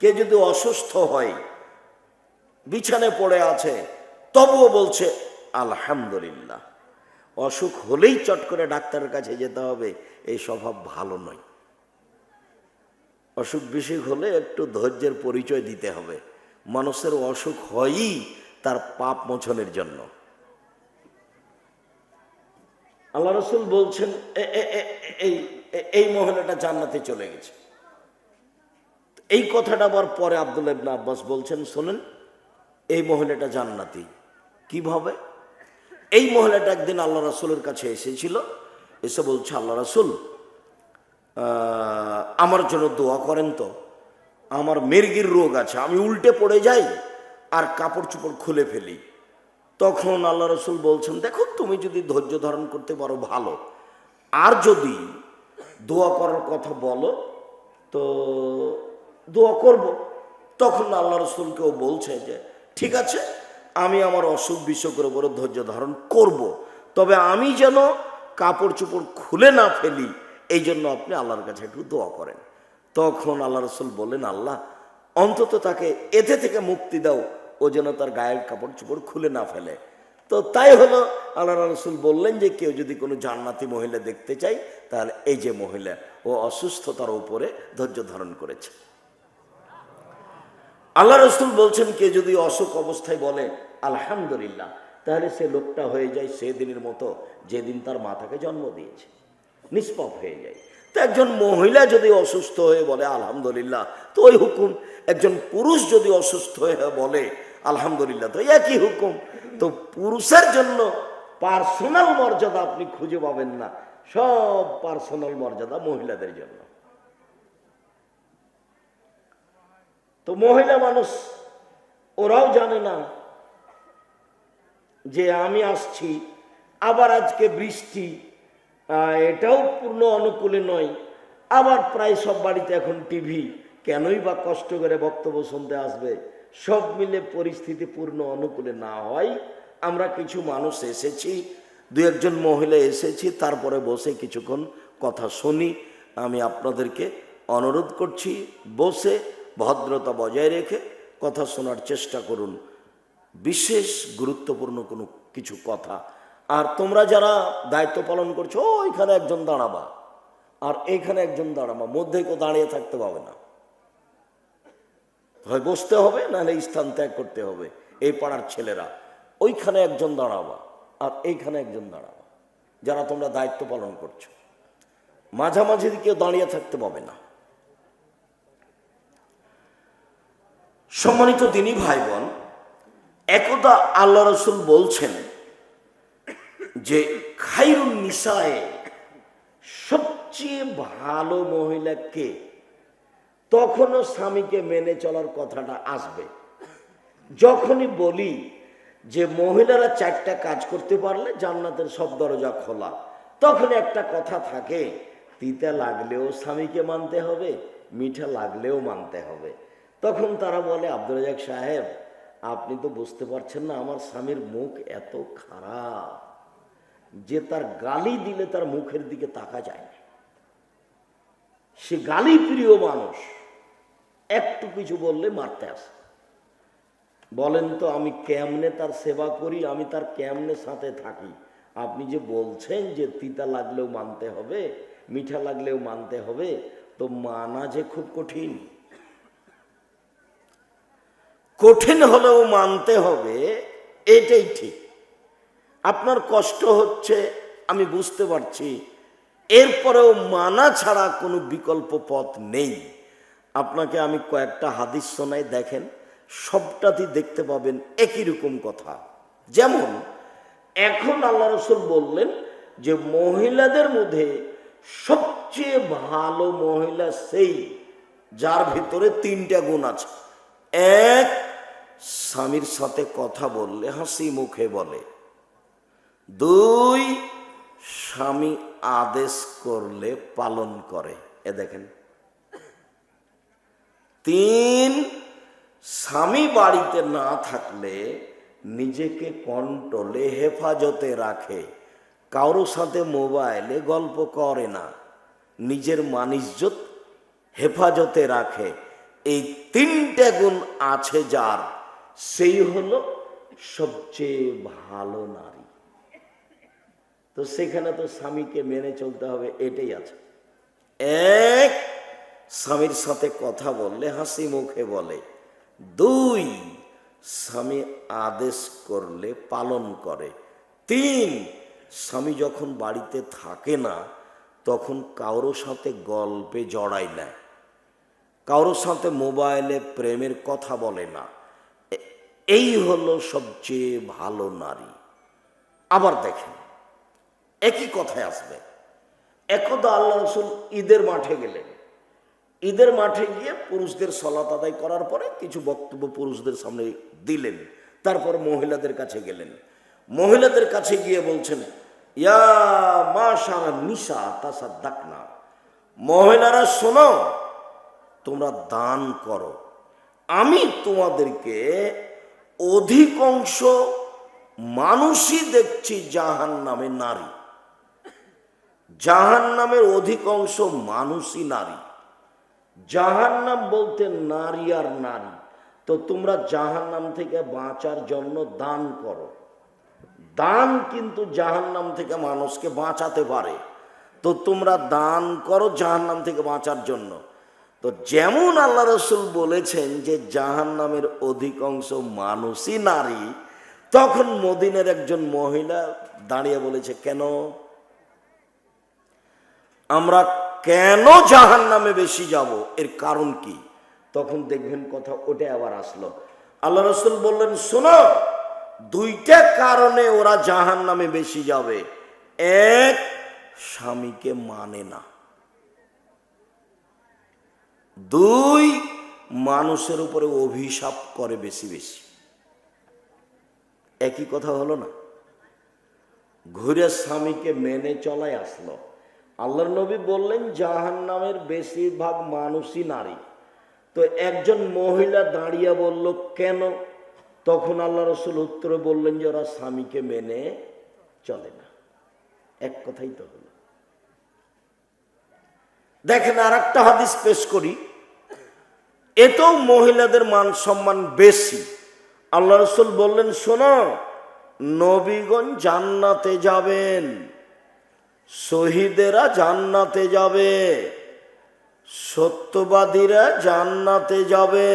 কে যদি অসুস্থ হয় বিছানে পড়ে আছে, তবুও বলছে, আলহামদুলিল্লাহ। অসুখ হলেই চট করে ডাক্তারের কাছে যেতে হবে, এই স্বভাব ভালো নয়। অসুখ বিসুখ হলে একটু ধৈর্যের পরিচয় দিতে হবে। মানুষের অসুখ হয়ই তার পাপ মোচনের জন্য। আল্লাহ রসুল বলছেন এই এই মহিলাটা জান্নাতে চলে গেছে। এই কথাটা আবার পরে আব্দুল ইবনা আব্বাস বলছেন, শোনেন, এই মহিলাটা জান্নাতি। কীভাবে? এই মহিলাটা একদিন আল্লাহ রাসুলের কাছে এসেছিল, এসে বলছে, আল্লাহ রাসুল আমার জন্য দোয়া করেন তো। আমার মেরগির রোগ আছে, আমি উল্টে পড়ে যাই আর কাপড় চোপড় খুলে ফেলি। তখন আল্লাহ রসুল বলছেন, দেখো, তুমি যদি ধৈর্য ধারণ করতে পারো, ভালো। আর যদি দোয়া করার কথা বলো, তো দোয়া করব। তখন আল্লাহ রসুলকেও বলছে যে, ঠিক আছে, আমি আমার অসুখ বিসুখের উপরে ধৈর্য ধারণ করব। তবে আমি যেন কাপড় চোপড় খুলে না ফেলি, এই জন্য আপনি আল্লাহর কাছে একটু দোয়া করেন। তখন আল্লাহ রসুল বললেন, আল্লাহ, অন্তত তাকে এতে থেকে মুক্তি দাও, ও যেন তার গায়ের কাপড় চোপড় খুলে না ফেলে। তো তাই হলো, আল্লাহ রসুল বললেন যে, কেউ যদি কোনো জান্নাতি মহিলা দেখতে চাই, তাহলে এই যে মহিলা, ও অসুস্থতার উপরে ধৈর্য ধারণ করেছে। আল্লাহ রসুল বলছেন, কে যদি অসুখ অবস্থায় বলে, আলহামদুলিল্লাহ, তাহলে সে লোকটা হয়ে যায় সেদিনের মতো যেদিন তার মাতাকে জন্ম দিয়েছে। নিষ্পাপ হয়ে যায়। তো একজন মহিলা যদি অসুস্থ হয়ে বলে, আলহামদুলিল্লাহ, তো ওই হুকুম। একজন পুরুষ যদি অসুস্থ হয়ে বলে, আলহামদুলিল্লাহ, তো একই হুকুম। তো পুরুষের জন্য পার্সোনাল মর্যাদা আপনি খুঁজে পাবেন না। সব পার্সোনাল মর্যাদা মহিলাদের জন্য। তো মহিলা মানুষ, ওরাও জানে না যে আমি আসছি, আবার আজকে বৃষ্টি এটাও পূর্ণ অনুকূলে নয়। আবার প্রায় সব বাড়িতে এখন টিভি, কেনই বা কষ্ট করে বক্তব্য শুনতে আসবে? সব মিলে পরিস্থিতি পূর্ণ অনুকূলে না হয়। আমরা কিছু মানুষ এসেছি, দু একজন মহিলা এসেছি, তারপরে বসে কিছুক্ষণ কথা শুনি। আমি আপনাদেরকে অনুরোধ করছি, বসে ভদ্রতা বজায় রেখে কথা শোনার চেষ্টা করুন। বিশেষ গুরুত্বপূর্ণ কোনো কিছু কথা। আর তোমরা যারা দায়িত্ব পালন করছ, ও, এখানে একজন দাঁড়াবা। আর এইখানে একজন দাঁড়াবা, মধ্যে কেউ দাঁড়িয়ে থাকতে পাবে না। হয় বসতে হবে, নাহলে স্থান ত্যাগ করতে হবে, এই পাড়ার ছেলেরা। ওইখানে একজন দাঁড়াবা আর এইখানে একজন দাঁড়াবা, যারা তোমরা দায়িত্ব পালন করছ। মাঝামাঝি কেউ দাঁড়িয়ে থাকতে পাবে না। সম্মানিত দিনী ভাই বোন একদা আল্লাহ রসুল বলছেন যে খাইরুন নিসায়, সবচেয়ে ভালো মহিলা কে? তখনও স্বামীকে মেনে চলার কথাটা আসবে। যখনই বলি যে মহিলারা চারটা কাজ করতে পারলে জান্নাতের সব দরজা খোলা, তখন একটা কথা থাকে, তিতা লাগলেও স্বামীকে মানতে হবে, মিঠা লাগলেও মানতে হবে। তখন তারা বলে আব্দুল রাজাক সাহেব, আপনি তো বুঝতে পারছেন না, আমার স্বামীর মুখ এত খারাপ যে তার গালি দিলে তার মুখের দিকে তাকা যায় না। সে গালি প্রিয় মানুষ, একটু কিছু বললে মারতে আসে। বলেন তো, আমি কেমনে তার সেবা করি, আমি তার কেমনে সাথে থাকি? আপনি যে বলছেন যে তিতা লাগলেও মানতে হবে, মিঠা লাগলেও মানতে হবে, তো মানা যে খুব কঠিন। কঠিন হলেও মানতে হবে, এটাই ঠিক। আপনার কষ্ট হচ্ছে, আমি বুঝতে পারছি। এরপরেও মানা ছাড়া কোনো বিকল্প পথ নেই। আপনাকে আমি কয়েকটা হাদিস শোনাই, দেখেন। সবটাতেই দেখতে পাবেন একই রকম কথা। যেমন, এখন আল্লাহ রসুল বললেন যে, মহিলাদের মধ্যে সবচেয়ে ভালো মহিলা সেই, যার ভিতরে তিনটা গুণ আছে। এক স্বামীর সাথে কথা বললে, হাসি মুখে বলে। দুই, স্বামী আদেশ করলে পালন করে। এ দেখেন। তিন, স্বামী বাড়িতে না থাকলে নিজেকে কন্ট্রোলে, হেফাজতে রাখে। কারও সাথে মোবাইলে গল্প করে না। নিজের মানিজ্যত হেফাজতে রাখে। এই তিনটে গুণ আছে যার, সেই হলো সবচেয়ে ভালো নারী। তো সেখানে তো স্বামীকে মেনে চলতে হবে, এটাই আছে। এক, স্বামীর সাথে কথা বললে হাসি মুখে বলে। দুই, স্বামী আদেশ করলে পালন করে। তিন, স্বামী যখন বাড়িতে থাকে না, তখন কারোর সাথে গল্পে জড়ায় না। কারোর সাথে মোবাইলে প্রেমের কথা বলে না। এই হলো সবচেয়ে ভালো নারী। আবার দেখেন, একই কথায় আসবে। একদা আল্লাহ রসুল ঈদের মাঠে গেলেন। ঈদের মাঠে গিয়ে পুরুষদের সলাত আদায় করার পরে কিছু বক্তব্য পুরুষদের সামনে দিলেন। তারপর মহিলাদের কাছে গেলেন। মহিলাদের কাছে গিয়ে বলছেন, ইয়া মা সারা নিশা তাসা দাকনা মহিলারা শোনো তোমরা দান করো। আমি তোমাদেরকে অধিকাংশ মানুষই দেখছি জাহান নামে নারী। জাহান নামের অধিকাংশ মানুষই নারী। জাহান নাম বলতে নারী আর নারী। তো তোমরা জাহান নাম থেকে বাঁচার জন্য দান করো। দান কিন্তু জাহান নাম থেকে মানুষকে বাঁচাতে পারে। তো তোমরা দান করো জাহান নাম থেকে বাঁচার জন্য। তো যেমন আল্লাহ রসুল বলেছেন যে জাহান নামের অধিকাংশ মানুষই নারী, তখন মদিনের একজন মহিলা দাঁড়িয়ে বলেছে, কেন? আমরা কেন জাহান নামে বেশি যাব? এর কারণ কি? তখন দেখবেন কথা ওটা আবার আসলো। আল্লাহ রসুল বললেন, শোনো, দুইটা কারণে ওরা জাহান নামে বেশি যাবে। এক, স্বামীকে মানে না। দুই, মানুষের উপরে অভিশাপ করে বেশি বেশি। একই কথা হলো না? ঘুরে স্বামীকে মেনে চলাই আসলো। আল্লাহর নবী বললেন জাহান নামের বেশিরভাগ মানুষই নারী। তো একজন মহিলা দাঁড়িয়ে বলল, কেন? তখন আল্লাহ রসুল উত্তরে বললেন যে, ওরা স্বামীকে মেনে চলে না। এক কথাই তো হলো। দেখেন আর একটা হাদিস পেশ করি। এতেও মহিলাদের মান সম্মান বেশি। আল্লাহ রসুল বললেন, শোনো, নবীগণ জান্নাতে যাবেন, শহীদেরা জান্নাতে যাবে, সত্যবাদীরা জান্নাতে যাবে,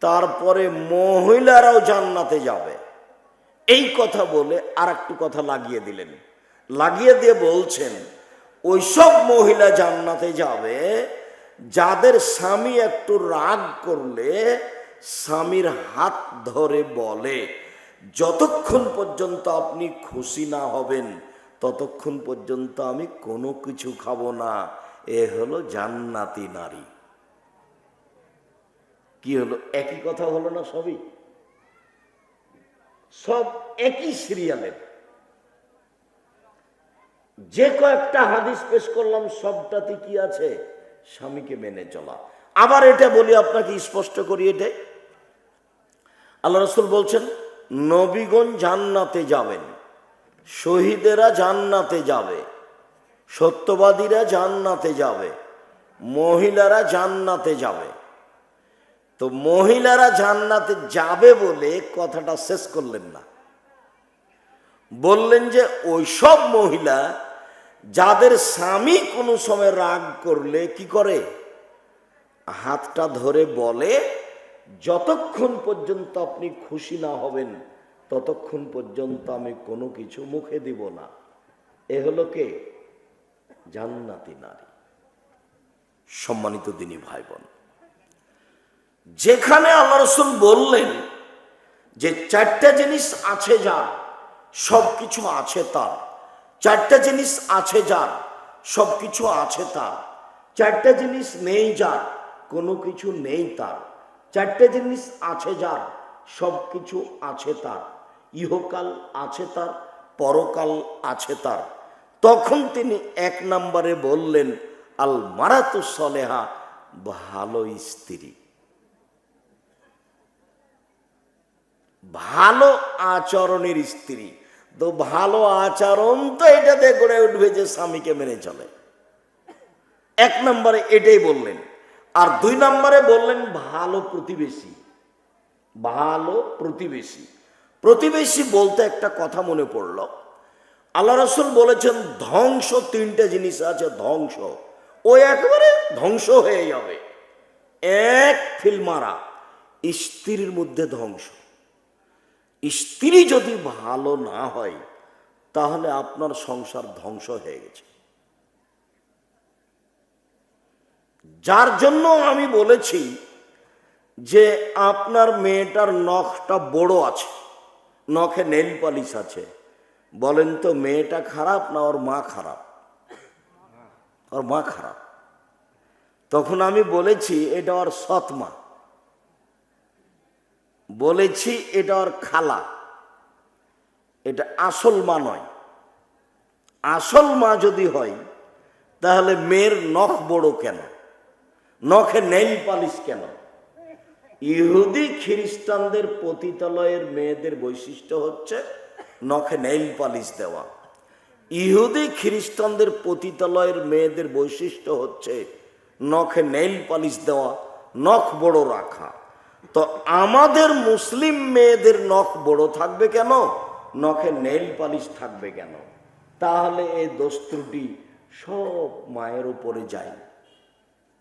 তারপরে মহিলারাও জান্নাতে যাবে। এই কথা বলে আর একটু কথা লাগিয়ে দিলেন। লাগিয়ে দিয়ে বলছেন ওইসব মহিলা জান্নাতে যাবে, যাদের স্বামী একটু রাগ করলে স্বামীর হাত ধরে বলে, যতক্ষণ পর্যন্ত আপনি খুশি না হবেন, ততক্ষণ পর্যন্ত আমি কোনো কিছু খাব না। এ হলো জান্নাতি নারী। কি হলো? একই কথা হলো না সবই? সব একই সিরিয়ালের যে কয়েকটা হাদিস পেশ করলাম, সবটাতে কি আছে? স্বামীকে মেনে চলা। আবার এটা বলি, আপনাকে স্পষ্ট করি এটা। আল্লাহ রসুল বলছেন, নবীগণ জান্নাতে যাবেন, শহীদেরা জান্নাতে যাবে, সত্যবাদীরা জান্নাতে যাবে, মহিলারা জান্নাতে যাবে। তো মহিলারা জান্নাতে যাবে বলে কথাটা শেষ করলেন না। বললেন যে ওই সব মহিলা যাদের স্বামী কোনো সময় রাগ করলে কি করে? হাতটা ধরে বলে, যতক্ষণ পর্যন্ত আপনি খুশি না হবেন, ততক্ষণ পর্যন্ত আমি কোনো কিছু মুখে দিব না। এ হলো কে? জান্নাতি নারী। সম্মানিত দিনী ভাই বোন যেখানে আল্লাহ রসুল বললেন যে চারটা জিনিস আছে যার সব কিছু আছে তার। চারটা জিনিস আছে যার সব কিছু আছে তার। চারটা জিনিস নেই যার, কোনো কিছু নেই তার। চারটে জিনিস আছে যার সব কিছু আছে তার। ইহকাল আছে তার, পরকাল আছে তার। তখন তিনি এক নম্বরে বললেন, আল মারাতু সলেহা ভালো স্ত্রী। ভালো আচরণের স্ত্রী। তো ভালো আচরণ তো এটাতে গড়ে উঠবে যে স্বামীকে মেনে চলে। এক নম্বরে এটাই বললেন। আর দুই নম্বরে বললেন, ভালো প্রতিবেশী। ভালো প্রতিবেশী। প্রতিবেশী বলতে একটা কথা মনে পড়ল। আল্লাহ রসুল বলেছেন, ধ্বংস তিনটে জিনিস আছে, ধ্বংস। ও একেবারে ধ্বংস হয়ে যাবে। এক ফিল্মারা স্ত্রীর মধ্যে ধ্বংস। স্ত্রী যদি ভালো না হয়, তাহলে আপনার সংসার ধ্বংস হয়ে গেছে। যার জন্য আমি বলেছি যে আপনার মেয়েটার নখটা বড় আছে, নখে নেল পালিশ আছে। বলেন তো, মেয়েটা খারাপ না ওর মা খারাপ? ওর মা খারাপ। তখন আমি বলেছি, এটা ওর সৎ মা। বলেছি এটা ওর খালা। এটা আসল মা নয়। আসল মা যদি হয়, তাহলে মেয়ের নখ বড় কেন? নখে নেইল পালিশ কেন? ইহুদি খ্রিস্টানদের পতিতালয়ের মেয়েদের বৈশিষ্ট্য হচ্ছে নখে নেইল পালিশ দেওয়া। ইহুদি খ্রিস্টানদের পতিতালয়ের মেয়েদের বৈশিষ্ট্য হচ্ছে নখে নেইল পালিশ দেওয়া, নখ বড় রাখা। তো আমাদের মুসলিম মেয়েদের নখ বড় থাকবে কেন? নখে নেল পালিশ থাকবে কেন? তাহলে এই দোষ সব মায়ের উপরে যায়।